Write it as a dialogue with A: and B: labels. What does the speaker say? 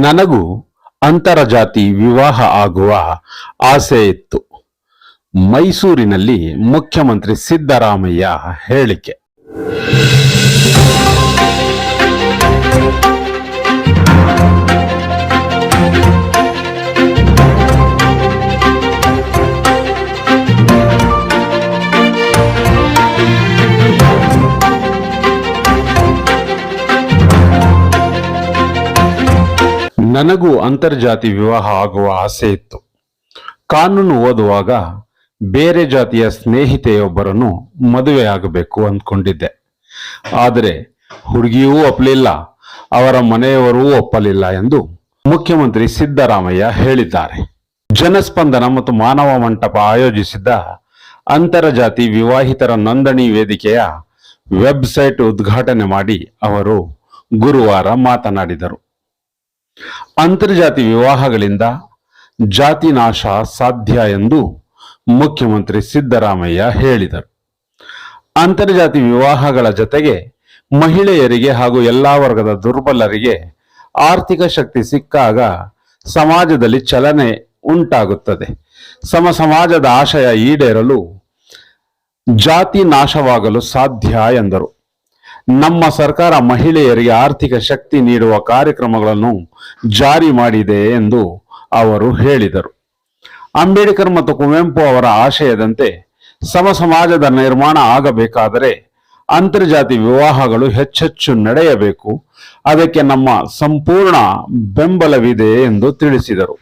A: ನನಗೂ ಅಂತರಜಾತಿ ವಿವಾಹ ಆಗುವ ಆಸೆ ಇತ್ತು. ಮೈಸೂರಿನಲ್ಲಿ ಮುಖ್ಯಮಂತ್ರಿ ಸಿದ್ದರಾಮಯ್ಯ ಹೇಳಿಕೆ. ನನಗೂ ಅಂತರ್ಜಾತಿ ವಿವಾಹ ಆಗುವ ಆಸೆ ಇತ್ತು. ಕಾನೂನು ಓದುವಾಗ ಬೇರೆ ಜಾತಿಯ ಸ್ನೇಹಿತೆಯೊಬ್ಬರನ್ನು ಮದುವೆ ಆಗಬೇಕು ಅಂದ್ಕೊಂಡಿದ್ದೆ. ಆದರೆ ಹುಡುಗಿಯೂ ಒಪ್ಪಲಿಲ್ಲ ಅವರ ಮನೆಯವರೂ ಒಪ್ಪಲಿಲ್ಲ ಎಂದು ಮುಖ್ಯಮಂತ್ರಿ ಸಿದ್ದರಾಮಯ್ಯ ಹೇಳಿದ್ದಾರೆ. ಜನಸ್ಪಂದನ ಮತ್ತು ಮಾನವ ಮಂಟಪ ಆಯೋಜಿಸಿದ್ದ ಅಂತರಜಾತಿ ವಿವಾಹಿತರ ನೋಂದಣಿ ವೇದಿಕೆಯ ವೆಬ್ಸೈಟ್ ಉದ್ಘಾಟನೆ ಮಾಡಿ ಅವರು ಗುರುವಾರ ಮಾತನಾಡಿದರು. ಅಂತರ್ಜಾತಿ ವಿವಾಹಗಳಿಂದ ಜಾತಿ ನಾಶ ಸಾಧ್ಯ ಎಂದು ಮುಖ್ಯಮಂತ್ರಿ ಸಿದ್ದರಾಮಯ್ಯ ಹೇಳಿದರು. ಅಂತರ್ಜಾತಿ ವಿವಾಹಗಳ ಜೊತೆಗೆ ಮಹಿಳೆಯರಿಗೆ ಹಾಗೂ ಎಲ್ಲಾ ವರ್ಗದ ದುರ್ಬಲರಿಗೆ ಆರ್ಥಿಕ ಶಕ್ತಿ ಸಿಕ್ಕಾಗ ಸಮಾಜದಲ್ಲಿ ಚಲನೆ ಉಂಟಾಗುತ್ತದೆ. ಸಮ ಸಮಾಜದ ಆಶಯ ಈಡೇರಲು ಜಾತಿ ನಾಶವಾಗಲು ಸಾಧ್ಯ ಎಂದರು. ನಮ್ಮ ಸರ್ಕಾರ ಮಹಿಳೆಯರಿಗೆ ಆರ್ಥಿಕ ಶಕ್ತಿ ನೀಡುವ ಕಾರ್ಯಕ್ರಮಗಳನ್ನು ಜಾರಿ ಮಾಡಿದೆ ಎಂದು ಅವರು ಹೇಳಿದರು. ಅಂಬೇಡ್ಕರ್ ಮತ್ತು ಕುವೆಂಪು ಅವರ ಆಶಯದಂತೆ ಸಮ ಸಮಾಜದ ನಿರ್ಮಾಣ ಆಗಬೇಕಾದರೆ ಅಂತರ್ಜಾತಿ ವಿವಾಹಗಳು ಹೆಚ್ಚೆಚ್ಚು ನಡೆಯಬೇಕು. ಅದಕ್ಕೆ ನಮ್ಮ ಸಂಪೂರ್ಣ ಬೆಂಬಲವಿದೆ ಎಂದು ತಿಳಿಸಿದರು.